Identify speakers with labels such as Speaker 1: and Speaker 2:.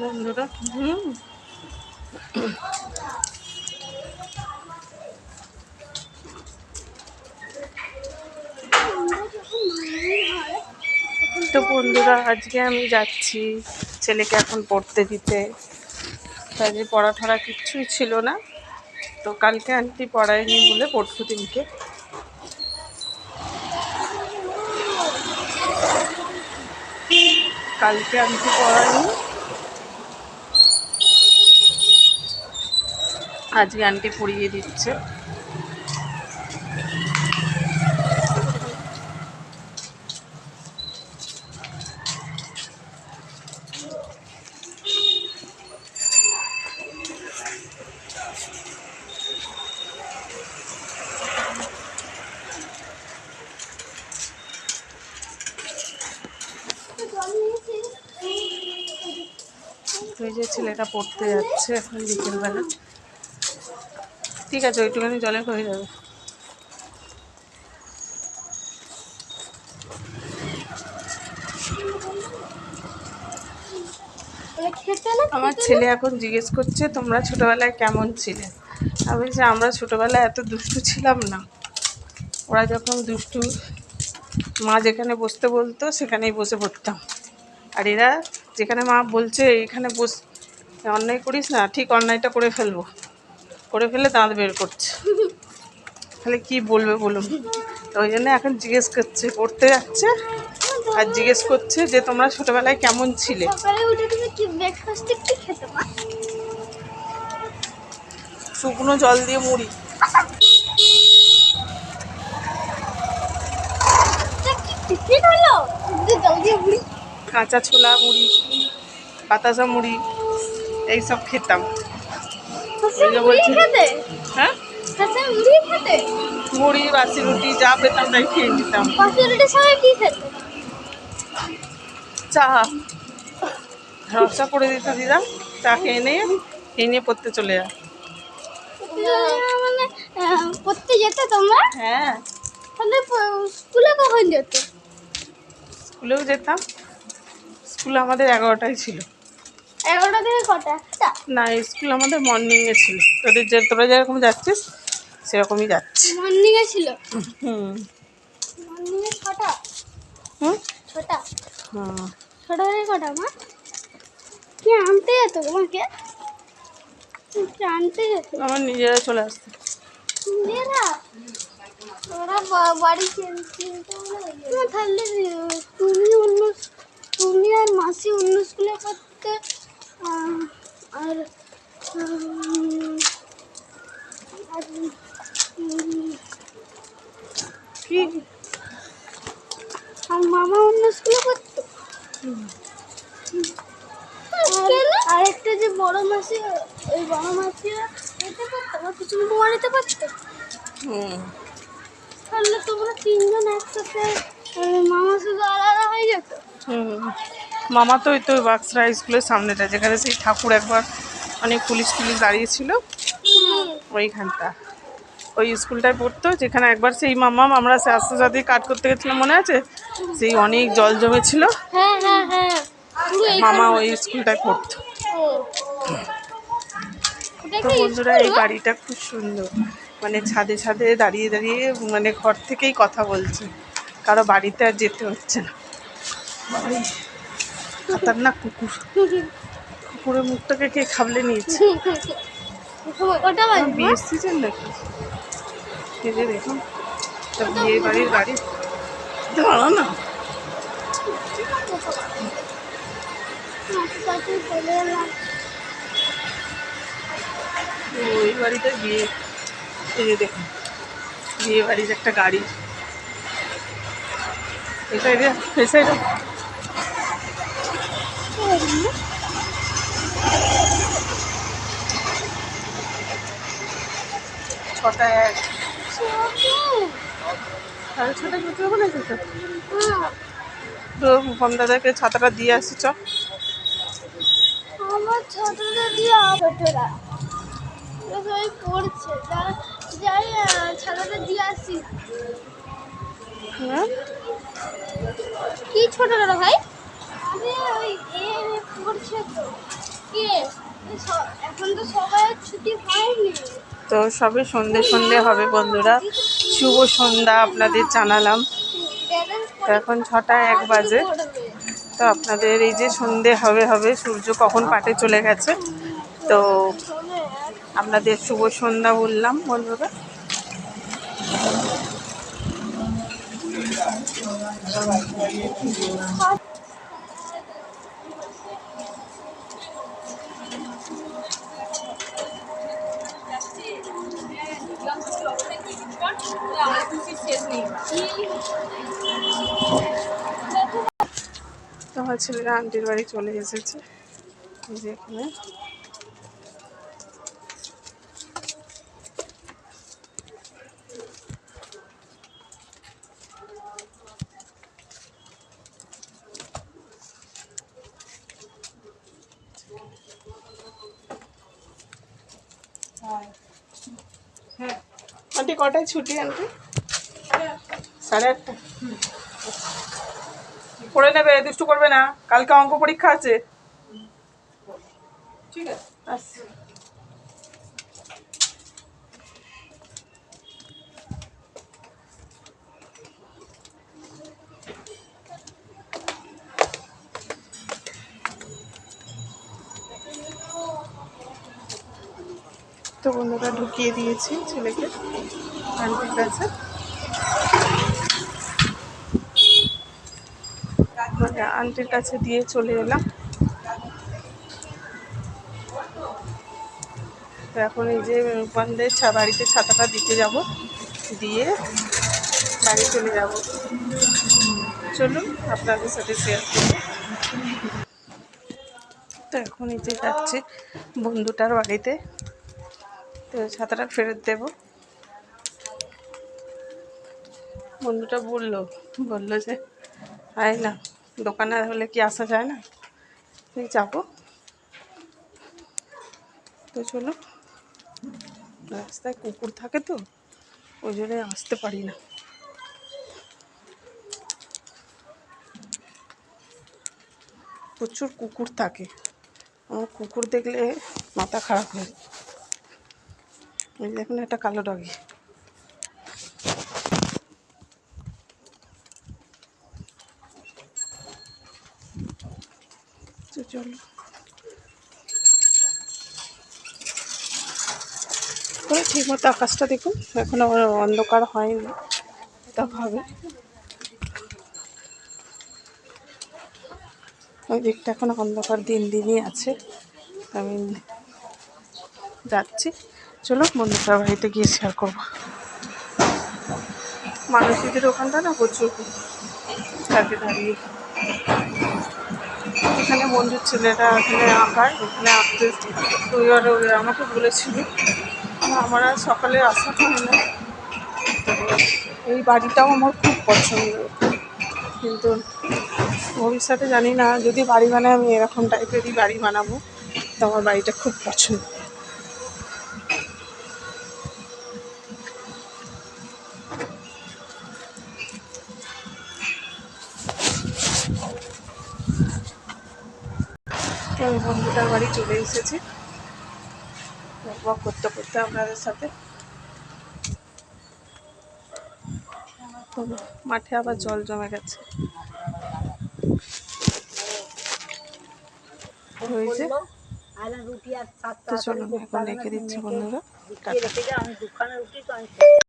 Speaker 1: বন্ধুরা, হুম। তো বন্ধুরা, আজকে আমি যাচ্ছি ছেলেকে এখন পড়তে দিতে। তাই পড়া ঠড়া কিচ্ছুই ছিল না। তো কালকে আন্টি পড়ায়নি বলে পরশু দিনকে। কালকে আন্টি পড়ায়নি। আজকে আন্টি পড়িয়ে দিচ্ছে। যে ছেলেটা পড়তে যাচ্ছে এখন বিকেলবেলা। ঠিক আছে ওইটুখানি জলে হয়ে যাবে। আমার ছেলে এখন জিজ্ঞেস করছে তোমরা ছোটবেলায় কেমন ছিলে? আমি বলছি আমরা ছোটবেলায় এত দুষ্টু ছিলাম না। ওরা যখন দুষ্টু মা যেখানে বসতে বলতো সেখানেই বসে পড়তাম। আর এরা যেখানে মা বলছে এখানে বস অন্যায় করিস না ঠিক অন্যায়টা করে ফেলব। করে ফেলে দাঁত বের করছে। তাহলে কি বলবে বলুন? তো ওই জন্য এখন জিজ্ঞেস করছে পড়তে যাচ্ছে আর জিজ্ঞেস করছে যে তোমরা ছোটবেলায় কেমন ছিলে? শুকনো জল দিয়ে মুড়ি? কাঁচা ছোলা মুড়ি বাতাসা মুড়ি এইসব খেতাম।
Speaker 2: হাসে
Speaker 1: যে বলছি। হ্যাঁ?
Speaker 2: মুড়ি
Speaker 1: বাসি রুটি যা পেতাম তাই খেয়ে নিতাম। চা। রসা করে দিতে চা খেয়ে নিয়ে খেয়ে নিয়ে পড়তে চলে যা।
Speaker 2: মানে পড়তে যেতে তোমরা?
Speaker 1: হ্যাঁ।
Speaker 2: তাহলে স্কুলে কখন যেতে?
Speaker 1: স্কুলেও যেতাম। স্কুল আমাদের এগারোটায় ছিল।
Speaker 2: এগারোটা থেকে কটা? একটা
Speaker 1: না স্কুল আমাদের মর্নিংয়ে ছিল। তোদের যে তোরা যেরকম যাচ্ছিস সেরকমই যাচ্ছি
Speaker 2: মর্নিংয়ে ছিল?
Speaker 1: হুম।
Speaker 2: মর্নিংয়ে ছটা?
Speaker 1: হুম?
Speaker 2: ছটা?
Speaker 1: হুম।
Speaker 2: ছটা থেকে কটা মা? কি আনতে যেত তোমাকে? কি আনতে যেত?
Speaker 1: আমার নিজেরা চলে আসতো।
Speaker 2: নিজেরা? ওরা বাড়ি তুমি অন্য তুমি আর মাসি অন্য স্কুলে পড়তে আর আর মামা অন্য স্কুলে পড়তো? আর- আর একটা যে বড় মাসি ওই বড় মাসি যেতে পারতো? বা কিছু বাড়িতে পারতো? তাহলে তোমরা তিনজন একসাথে মামা শুধু আলাদা হয়ে যেত?
Speaker 1: হুম। মামা তো ওই তো বাক্সরা স্কুলের সামনেটা যেখানে সেই ঠাকুর একবার অনেক পুলিশ টুলিশ দাঁড়িয়েছিল ওইখানটা। ওই স্কুলটায় পড়তো যেখানে একবার সেই মামা আমরা স্বাস্থ্যসাথী কাট করতে গেছিলাম মনে আছে? সেই অনেক জল জমেছিল।
Speaker 2: হ্যাঁ হ্যাঁ হ্যাঁ।
Speaker 1: মামা ওই স্কুলটায় পড়তো। তো বন্ধুরা এই বাড়িটা খুব সুন্দর। মানে ছাদে ছাদে দাঁড়িয়ে দাঁড়িয়ে মানে ঘর থেকেই কথা বলছে। কারও বাড়িতে আর যেতে হচ্ছে না। খতরনাক কুকুর। কুকুরের মুখটাকে কে খাবলে নিয়েছে? বিয়ের সিজন নাকি? যে দেখুন তা বিয়ে বাড়ির গাড়ি না। ওই বাড়িতে বিয়ে। এই যে দেখুন বিয়ে বাড়ির একটা গাড়ি। এই সাইডে এই সাইডে না
Speaker 2: হ্যাঁ,
Speaker 1: তো ছাতাটা দিয়ে আসি চ
Speaker 2: আমার ছোটরা দিয়ে যাই ছাতাটা দিয়ে আসি
Speaker 1: হ্যাঁ
Speaker 2: কি ছোটরা ভাই তো। তো
Speaker 1: সবে সন্ধে সন্ধে হবে বন্ধুরা। শুভ সন্ধ্যা আপনাদের জানালাম। তো এখন ছটা এক বাজে। তো আপনাদের এই যে সন্ধে হবে হবে, সূর্য কখন পাটে চলে গেছে। তো আপনাদের শুভ সন্ধ্যা বললাম বন্ধুরা। তো আমার ছেলেরা আন্টির বাড়ি চলে এসেছে। এই যে এখানে। হ্যাঁ। আন্টি কটায় ছুটি আন্টি? সাড়ে আটটা পড়ে নেবে, দুষ্টু করবে না। কালকে অঙ্ক পরীক্ষা আছে। ঠিক আছে তো বন্ধুরা ঢুকিয়ে দিয়েছি ছেলেকে, আন্টির কাছে। মানে আন্টির কাছে দিয়ে চলে এলাম। তো এখন এই যে রূপানদের ছা বাড়িতে ছাতাটা দিতে যাব। দিয়ে বাড়ি চলে যাব। চলুন আপনাদের সাথে শেয়ার করব। তো এখন এই যে যাচ্ছে বন্ধুটার বাড়িতে। তো ছাতাটা ফেরত দেব। বন্ধুটা বলল বলল যে, আয় না। দোকানে হলে কি আসা যায় না? যাব। তো চলো, রাস্তায় কুকুর থাকে তো, ওই জন্যই আসতে পারি না। প্রচুর কুকুর থাকে। আমার কুকুর দেখলে মাথা খারাপ হয়। দেখুন একটা কালো ডগি চলো ঠিক মতো আকাশটা দেখুন। এখনও অন্ধকার হয়নি। হবে ওই দিকটা এখন অন্ধকার দিন দিনই আছে। আমি যাচ্ছি। চলো বন্ধুটার বাড়িতে গিয়ে শেয়ার করব। মানুষদের ওখানটা না প্রচুর। দাঁড়িয়ে এখানে বন্ধুর ছেলেটা এখানে আঁকার ওখানে আঁকতে রবিবারে আমাকে বলেছিল। আমার আর সকালে আসা হয় না। এই বাড়িটাও আমার খুব পছন্দ। কিন্তু ভবিষ্যতে জানি না, যদি বাড়ি বানাই আমি এরকম টাইপেরই বাড়ি বানাবো, তো আমার বাড়িটা খুব পছন্দ। আমি বন্ধুটার বাড়ি চলে এসেছি। করতে করতে আপনাদের সাথে। মাঠে আবার জল জমে গেছে। হয়েছে তো চলুন, এখন রেখে দিচ্ছি বন্ধুরা।